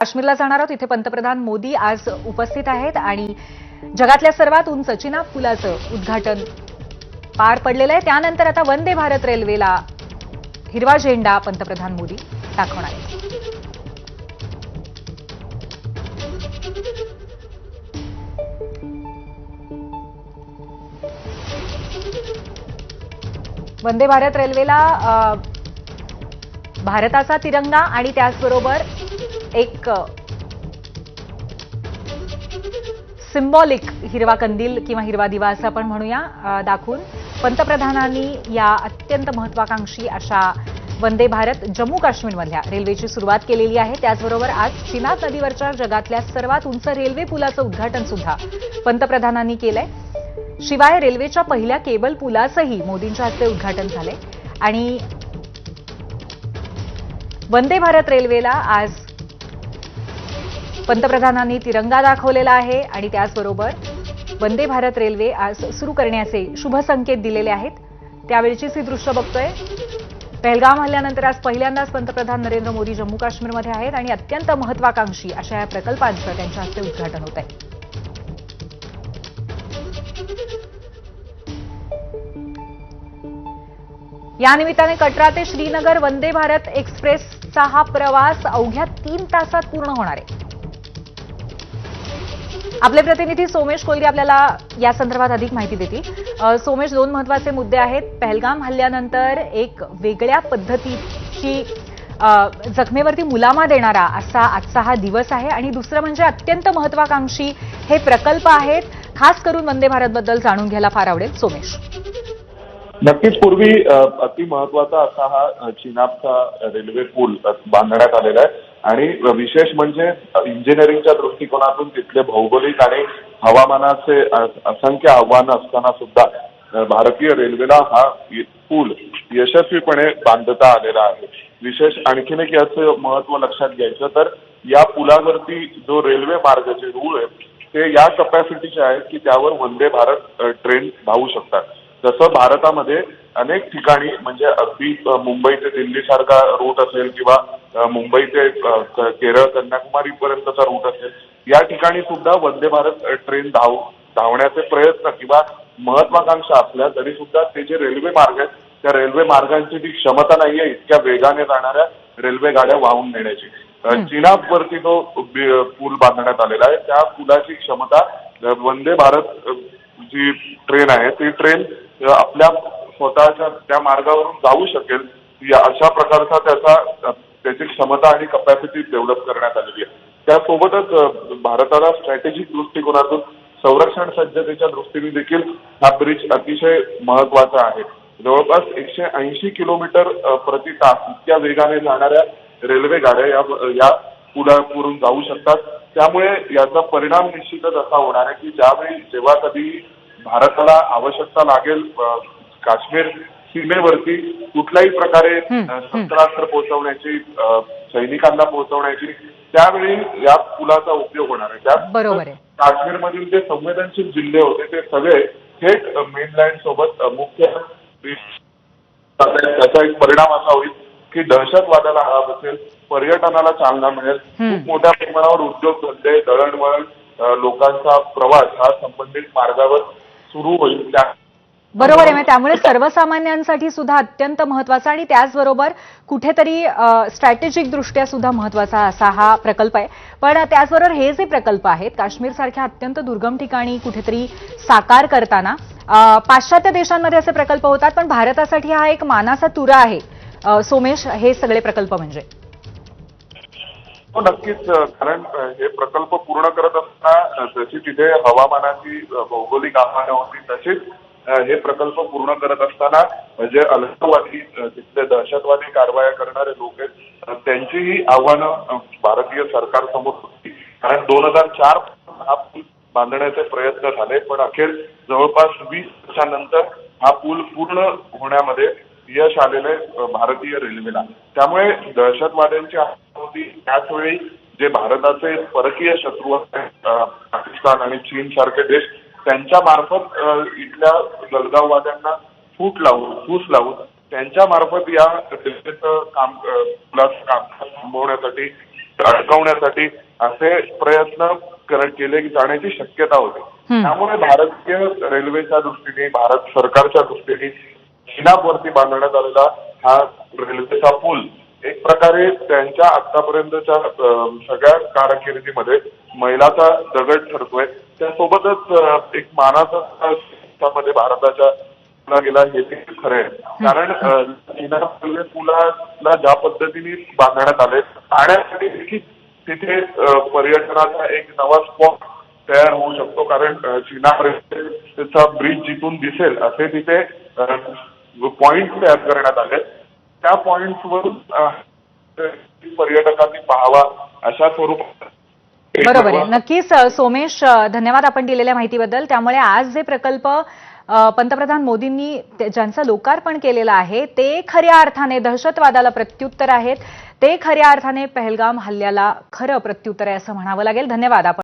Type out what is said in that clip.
काश्मीरला जाणार आहोत. इथे पंतप्रधान मोदी आज उपस्थित आहेत आणि जगातल्या सर्वात उंच चिनाब पुलाचं उद्घाटन पार पडलेलं आहे. त्यानंतर आता वंदे भारत रेल्वेला हिरवा झेंडा पंतप्रधान मोदी दाखवणार आहेत. वंदे भारत रेल्वेला भारताचा तिरंगा आणि त्याचबरोबर एक सिम्बॉलिक हिरवा कंदील किंवा हिरवा दिवा असं आपण म्हणूया दाखवून. पंतप्रधानांनी या अत्यंत महत्वाकांक्षी अशा वंदे भारत जम्मू काश्मीरमधल्या रेल्वेची सुरुवात केलेली आहे. त्याचबरोबर आज चिनाब नदीवरच्या जगातल्या सर्वात उंच रेल्वे पुलाचं उद्घाटन सुद्धा पंतप्रधानांनी केलंय. शिवाय रेल्वेच्या पहिल्या केबल पुलाचंही मोदींच्या हस्ते उद्घाटन झालंय. आणि वंदे भारत रेल्वेला आज पंतप्रधानांनी तिरंगा दाखवलेला आहे आणि त्याचबरोबर वंदे भारत रेल्वे आज सुरू करण्याचे शुभ संकेत दिलेले आहेत. त्यावेळचीच ही दृश्य बघतोय. पहलगाम हल्ल्यानंतर आज पहिल्यांदाच पंतप्रधान नरेंद्र मोदी जम्मू काश्मीरमध्ये आहेत आणि अत्यंत महत्वाकांक्षी अशा या प्रकल्पांचं त्यांच्या हस्ते उद्घाटन होत आहे या निमित्ताने कटरा ते श्रीनगर वंदे भारत एक्सप्रेसचा हा प्रवास अवघ्या तीन तासात पूर्ण होणार आहे. आपले प्रतिनिधी सोमेश कोलगे आपल्याला या संदर्भात अधिक माहिती देतील. सोमेश दोन महत्त्वाचे मुद्दे आहेत. पहलगाम हल्ल्यानंतर एक वेगळ्या पद्धतीची जखमेवरती मुलामा देणारा असा आजचा हा दिवस आहे. आणि दुसरं म्हणजे अत्यंत महत्वाकांक्षी हे प्रकल्प आहेत. खास करून वंदे भारतबद्दल जाणून घ्यायला फार आवडेल. सोमेश. नक्कीच. पूर्वी अति महत्त्वाचा असा हा चिनाबचा रेल्वे पूल बांधण्यात आलेला आहे. आणि विशेष म्हणजे इंजिनिअरिंगच्या दृष्टिकोनातून तिथले भौगोलिक आणि हवामानाचे असंख्य आव्हानं असताना सुद्धा भारतीय रेल्वेला हा पूल यशस्वीपणे बांधता आलेला आहे. विशेष आणखीन एक याचं महत्त्व लक्षात घ्यायचं तर या पुलावरती जो रेल्वे मार्ग जे रूळ आहे ते या कपॅसिटीचे आहेत की त्यावर वंदे भारत ट्रेन धावू शकतात. जसं भारतामध्ये अनेक ठिकाणी म्हणजे अगदी मुंबई ते दिल्लीसारखा रूट असेल किंवा मुंबई ते केरळ कन्याकुमारी पर्यंतचा रूट असेल. या ठिकाणी सुद्धा वंदे भारत ट्रेन धाव धावण्याचे प्रयत्न किंवा महत्वाकांक्षा असल्या तरी सुद्धा ते जे रेल्वे मार्ग आहेत त्या रेल्वे मार्गांची ती क्षमता नाहीये इतक्या वेगाने जाणाऱ्या रेल्वे गाड्या वाहून नेण्याची. चिनाबवरती जो बी- पूल बांधण्यात आलेला आहे. त्या पुलाची क्षमता वंदे भारत जी ट्रेन आहे ती ट्रेन आपल्या स्वतःच्या त्या मार्गावरून जाऊ शकेल या अशा प्रकारचा त्याचा त्याची क्षमता आणि कपॅसिटी डेव्हलप करण्यात आलेली आहे. त्यासोबतच भारताला स्ट्रॅटेजिक दृष्टिकोनातून संरक्षण सज्जतेच्या दृष्टीने देखील हा ब्रिज अतिशय महत्त्वाचा आहे. जवळपास एकशे ऐंशी किलोमीटर प्रति तास इतक्या वेगाने जाणाऱ्या रेल्वे गाड्या या या पुलावरून जाऊ शकतात. त्यामुळे याचा परिणाम निश्चितच असा होणार आहे की ज्यावेळी जेव्हा कधी भारताला आवश्यकता लागेल काश्मीर सीमेवरती कुठल्याही प्रकारे शस्त्रास्त्र पोहोचवण्याची सैनिकांना पोहोचवण्याची त्यावेळी या पुलाचा उपयोग होणार आहे त्यात. काश्मीरमधील जे संवेदनशील जिल्हे होते ते सगळे थेट मेनलँड सोबत मुख्य त्याचा एक परिणाम असा होईल की दहशतवादाला आळा बसेल पर्यटनाला चालना मिळेल. खूप मोठ्या प्रमाणावर उद्योगधंदे दळणवळण अ, लोकांचा प्रवास हा संबंधित मार्गावर सुरू होईल त्या बरोबर आहे. त्यामुळे सर्वसामान्यांसाठी सुद्धा अत्यंत महत्त्वाचा आणि त्याचबरोबर कुठेतरी स्ट्रॅटेजिक दृष्ट्या सुद्धा महत्त्वाचा असा हा प्रकल्प आहे. पण त्याचबरोबर हे जे प्रकल्प आहेत काश्मीर सारख्या अत्यंत दुर्गम ठिकाणी कुठेतरी साकार करताना पाश्चात्य देशांमध्ये असे प्रकल्प होतात पण भारतासाठी हा एक मानाचा तुरा आहे. सोमेश हे सगळे प्रकल्प म्हणजे. हो नक्कीच. कारण हे प्रकल्प पूर्ण करत असताना जशी तिथे हवामानाची भौगोलिक आव्हानं होती तशीच हे प्रकल्प पूर्ण करत असताना म्हणजे जे अलगाववादी तिथले दहशतवादी कारवाया करणारे लोक आहेत. त्यांचीही आव्हानं भारतीय सरकारसमोर होती. कारण दोन हजार चार हा पूल बांधण्याचे प्रयत्न झाले पण अखेर जवळपास वीस वर्षानंतर हा पूल पूर्ण होण्यामध्ये यश आलेले भारतीय रेल्वेला. त्यामुळे दहशतवाद्यांची होती. त्याचवेळी जे भारताचे परकीय शत्रू आहेत पाकिस्तान आणि चीन सारखे देश त्यांच्या मार्फत इथल्या गलगाववाद्यांना फूट लावून फूस लावून त्यांच्या मार्फत या रेल्वेचं काम कामकाज थांबवण्यासाठी अडकवण्यासाठी असे प्रयत्न केले जाण्याची शक्यता होती. त्यामुळे भारतीय रेल्वेच्या दृष्टीने भारत सरकारच्या दृष्टीने चीनावरती बांधण्यात आलेला हा रेल्वेचा पूल एक प्रकारे त्यांच्या आतापर्यंतच्या सगळ्या कारकिर्दीमध्ये मैलाचा दगड ठरतोय. त्यासोबतच एक मानाचा मध्ये भारताच्या गेला हे देखील खरं आहे. कारण अं, पुलाला ज्या पद्धतीने बांधण्यात आले पाहण्यासाठी देखील तिथे पर्यटनाचा एक नवा स्पॉट तयार होऊ शकतो. कारण अं, ब्रिज जिथून दिसेल असे तिथे पॉइंट तयार करण्यात आले. त्या पॉइंट्सवरून पर्यटकांनी पाहावा अशा स्वरूपात बरोबर आहे. नक्कीच सोमेश धन्यवाद आपण दिलेल्या माहितीबद्दल. त्यामुळे आज जे प्रकल्प पंतप्रधान मोदींनी ज्यांचं लोकार्पण केलेलं आहे ते खऱ्या अर्थाने दहशतवादाला प्रत्युत्तर आहेत. ते खऱ्या अर्थाने पहलगाम हल्ल्याला खरं प्रत्युत्तर आहे असं म्हणावं लागेल. धन्यवाद आपण